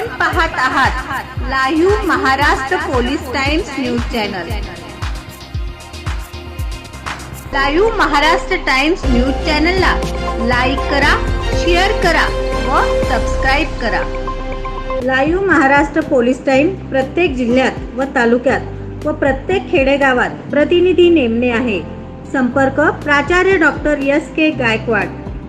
आपण पाहत आहात live Maharashtra police times news channel. Live Maharashtra times news चॅनलला लाईक करा शेअर करा व सबस्क्राईब करा. लाईव्ह महाराष्ट्र पोलीस टाइम प्रत्येक जिल्ह्यात व तालुक्यात व प्रत्येक खेडेगावात प्रतिनिधी नेमणे आहे. संपर्क प्राचार्य doctor S K Gaikwad.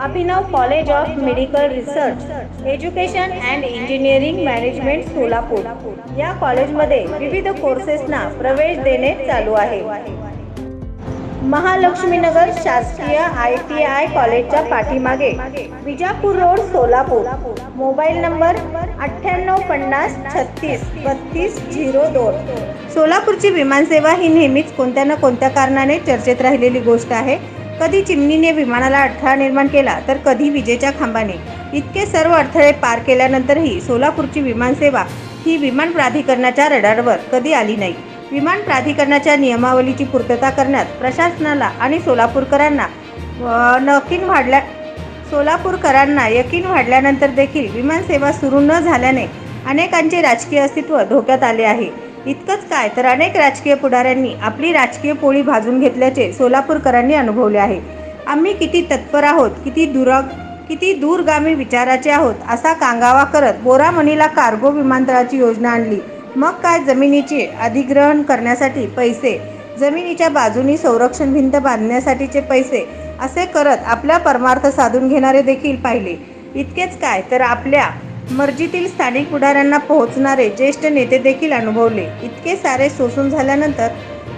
Abhinav college of medical research education and engineering management Solapur. या कॉलेजमध्ये विविध कोर्सेसना प्रवेश देणे चालू आहे. महालक्ष्मीनगर शासकीय आय टी आय कॉलेजच्या पाठीमागे Vijapur road Solapur. Mobile number अठ्ठ्याण्णव पन्नास छत्तीस बत्तीस झिरो दोन. सोलापूरची विमानसेवा ही नेहमीच कोणत्या ना कोणत्या कारणाने चर्चेत राहिलेली गोष्ट आहे. कधी चिमणीने विमानाला अडथळा निर्माण केला तर कधी विजेच्या खांबाने. इतके सर्व अडथळे पार केल्यानंतरही सोलापूरची विमानसेवा ही विमान प्राधिकरणाच्या रडारवर कधी आली नाही. विमान प्राधिकरणाच्या नियमावलीची पूर्तता करण्यात प्रशासनाला आणि सोलापूरकरांना नकीन वाढल्या सोलापूरकरांना यकीन वाढल्यानंतर देखील विमानसेवा सुरू न झाल्याने अनेकांचे राजकीय अस्तित्व धोक्यात आले आहे. इतकंच काय? तर अनेक राजकीय पुढाऱ्यांनी आपली राजकीय पोळी भाजून घेतल्याचे सोलापूरकरांनी अनुभवले आहे. आम्ही किती तत्पर आहोत किती दुरा किती दूरगामी विचाराचे आहोत असा कांगावा करत बोरामणीला कार्गो विमानतळाची योजना आणली. मग काय जमिनीचे अधिग्रहण करण्यासाठी पैसे? जमिनीच्या बाजूनी संरक्षण भिंत बांधण्यासाठीचे पैसे? असे करत आपला परमार्थ साधून घेणारे देखील पाहिले. इतकेच काय? तर आपल्या मर्जीतील स्थानिक पुढाऱ्यांना पोहोचणारे ज्येष्ठ नेते देखील अनुभवले इतके सारे सोसून झाल्यानंतर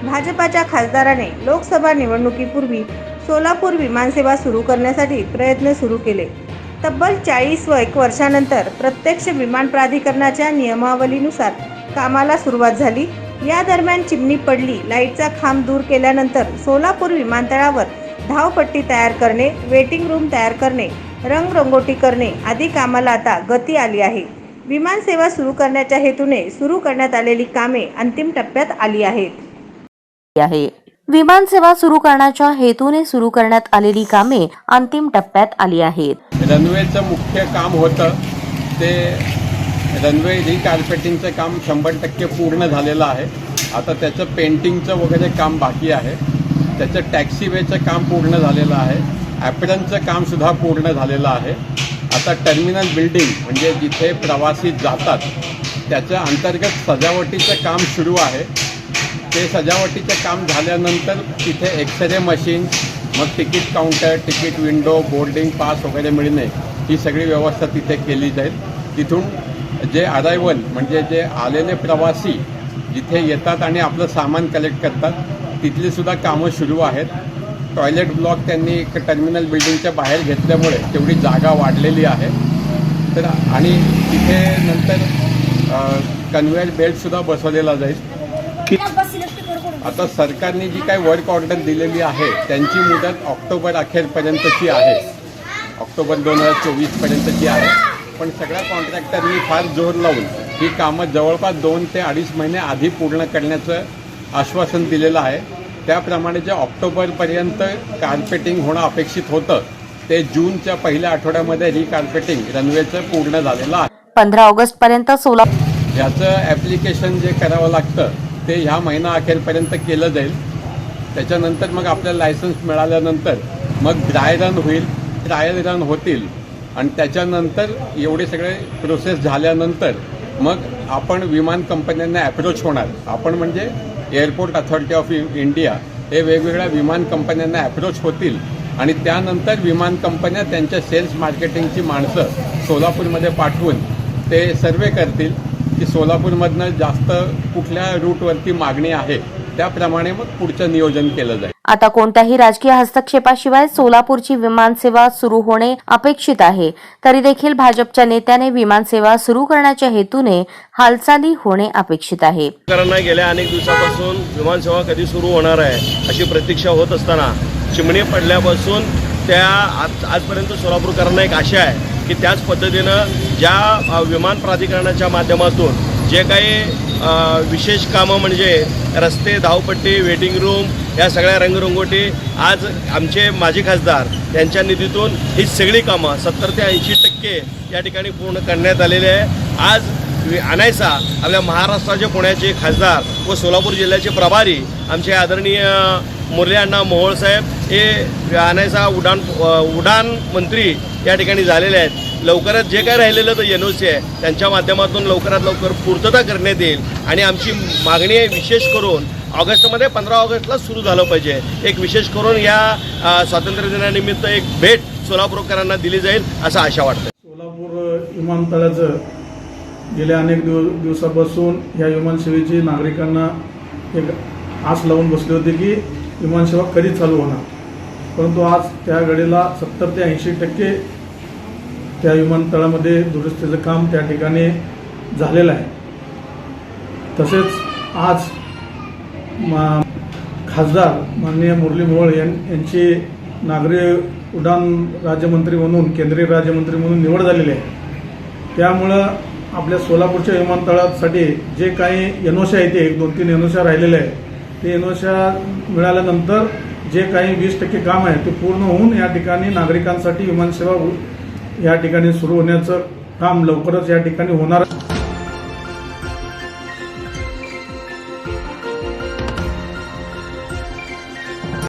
भाजपाच्या खासदाराने लोकसभा निवडणुकीपूर्वी सोलापूर विमानसेवा सुरू करण्यासाठी प्रयत्न सुरू केले तब्बल चाळीस व एक वर्षानंतर प्रत्यक्ष विमान प्राधिकरणाच्या नियमावलीनुसार कामाला सुरुवात झाली या दरम्यान चिमणी पडली लाईटचा खांब दूर केल्यानंतर सोलापूर विमानतळावर धावपट्टी तयार करणे वेटिंग रूम तयार करणे रंगरंगोटी करणे आदी कामाला आता गती आली आहे. विमानसेवा सुरू करण्याच्या हेतूने सुरू करण्यात आलेली कामे अंतिम टप्प्यात आली आहेत. आहे. विमानसेवा सुरू करण्याच्या हेतूने सुरू करण्यात आलेली कामे अंतिम टप्प्यात आली आहेत. रनवेचं मुख्य काम होतं. ते रनवे रिकार्पेटिंगचं काम शंभर टक्के पूर्ण झालेलं आहे. आता त्याचं पेंटिंगचं वगैरे काम बाकी आहे. त्याचं टॅक्सीवेचं काम पूर्ण झालेलं आहे. ॲप्रनचं कामसुद्धा पूर्ण झालेलं आहे. आता टर्मिनल बिल्डिंग म्हणजे जिथे प्रवासी जातात त्याच्या अंतर्गत सजावटीचं काम सुरू आहे. ते सजावटीचं काम झाल्यानंतर तिथे एक्सरे मशीन मग ticket counter ticket window boarding pass वगैरे मिळणे ही सगळी व्यवस्था तिथे केली जाईल. तिथून जे अरायवल म्हणजे जे आलेले प्रवासी जिथे येतात आणि आपलं सामान कलेक्ट करतात तिथलीसुद्धा कामं सुरू आहेत. टॉयलेट ब्लॉक त्यांनी एक टर्मिनल बिल्डिंगच्या बाहेर घेतल्यामुळे तेवढी जागा वाढलेली आहे. तर आणि तिथे नंतर कन्व्हेअर बेल्टसुद्धा बसवलेला जाईल. आता सरकारने जी काही वर्क ऑर्डर दिलेली आहे त्यांची मुदत ऑक्टोबर अखेरपर्यंतची आहे. ऑक्टोबर दोन हजार चोवीसपर्यंतची आहे. पण सगळ्या कॉन्ट्रॅक्टरनी फार जोर लावून ही कामं जवळपास दोन ते अडीच महिने आधी पूर्ण करण्याचं आश्वासन दिलेलं आहे. त्याप्रमाणे जे ऑक्टोबरपर्यंत कार्पेटिंग होणं अपेक्षित होतं ते जूनच्या पहिल्या आठवड्यामध्ये रिकार्पेटिंग रनवेचं पूर्ण झालेलं आहे. पंधरा ऑगस्ट पर्यंत सोला ह्याचं ॲप्लिकेशन जे करावं लागतं ते ह्या महिना अखेरपर्यंत केलं जाईल. त्याच्यानंतर मग आपल्याला लायसन्स मिळाल्यानंतर मग ड्राय रन होईल ट्रायल रन होतील. आणि त्याच्यानंतर एवढे सगळे प्रोसेस झाल्यानंतर मग आपण विमान कंपन्यांना अप्रोच होणार. आपण म्हणजे एअरपोर्ट अथॉरिटी ऑफ इंडिया हे वेगवेगळ्या विमान कंपन्यांना अप्रोच होतील. आणि त्यानंतर विमान कंपन्या त्यांच्या सेल्स मार्केटिंगची माणसं सोलापूरमध्ये पाठवून ते सर्वे करतील की सोलापूरमधनं जास्त कुठल्या रूटवरती मागणी आहे. त्याप्रमाणे मग पुढचं नियोजन केलं जाईल. आता कोणत्याही राजकीय हस्तक्षेपाशिवाय सोलापूरची विमानसेवा सुरू होणे अपेक्षित आहे. तरी देखील भाजपच्या नेत्याने विमानसेवा सुरू करण्याच्या हेतूने हालचाली होणे अपेक्षित आहे. गेल्या अनेक दिवसापासून विमानसेवा कधी सुरू होणार आहे अशी प्रतीक्षा होत असताना चिमणी पडल्यापासून त्या आज आजपर्यंत सोलापूरकरांना एक आशा आहे की त्याच पद्धतीनं ज्या विमान प्राधिकरणाच्या माध्यमातून जे काही विशेष कामं म्हणजे रस्ते धावपट्टी वेटिंग रूम या सगळ्या रंगरंगोटी आज आमचे माजी खासदार यांच्या निधीतून ही सगळी कामं सत्तर ते ऐंशी टक्के या ठिकाणी पूर्ण करण्यात आलेली आहे. आज आणायचा आपल्या महाराष्ट्राचे पुण्याचे खासदार व सोलापूर जिल्ह्याचे प्रभारी आमचे आदरणीय मुरली अण्णा मोहोळ साहेब हे आणायचा उडान उडान मंत्री या ठिकाणी झालेले आहेत. लवकरात जे काय राहिलेलं तर एन ओ सी आहे. त्यांच्या माध्यमातून लवकरात लवकर पूर्तता करण्यात येईल. आणि आमची मागणी आहे विशेष करून ऑगस्टमध्ये पंधरा ऑगस्टला सुरू झालं पाहिजे. एक विशेष करून या स्वातंत्र्य दिनानिमित्त एक भेट सोलापूरकरांना दिली जाईल असं आशा वाटतं. सोलापूर विमानतळाचं गेल्या अनेक दिव दिवसापासून या विमानसेवेची नागरिकांना एक आस लावून बसली होती की विमानसेवा कधी चालू होणार. परंतु आज त्या घडीला सत्तर ते ऐंशी टक्के त्या विमानतळामध्ये दुरुस्तीचं काम त्या ठिकाणी झालेलं आहे. तसेच आज मा खासदार माननीय मुरली मोहोळ यां यांची नागरी उड्डाण राज्यमंत्री म्हणून केंद्रीय राज्यमंत्री म्हणून निवड झालेली आहे. त्यामुळं आपल्या सोलापूरच्या विमानतळासाठी जे काही एनओशा आहेत एक दोन तीन एनओशा राहिलेले आहे. ते एनओशा मिळाल्यानंतर जे काही वीस टक्के काम आहे ते पूर्ण होऊन या ठिकाणी नागरिकांसाठी विमानसेवा या ठिकाणी सुरू होण्याचं काम लवकरच या ठिकाणी होणार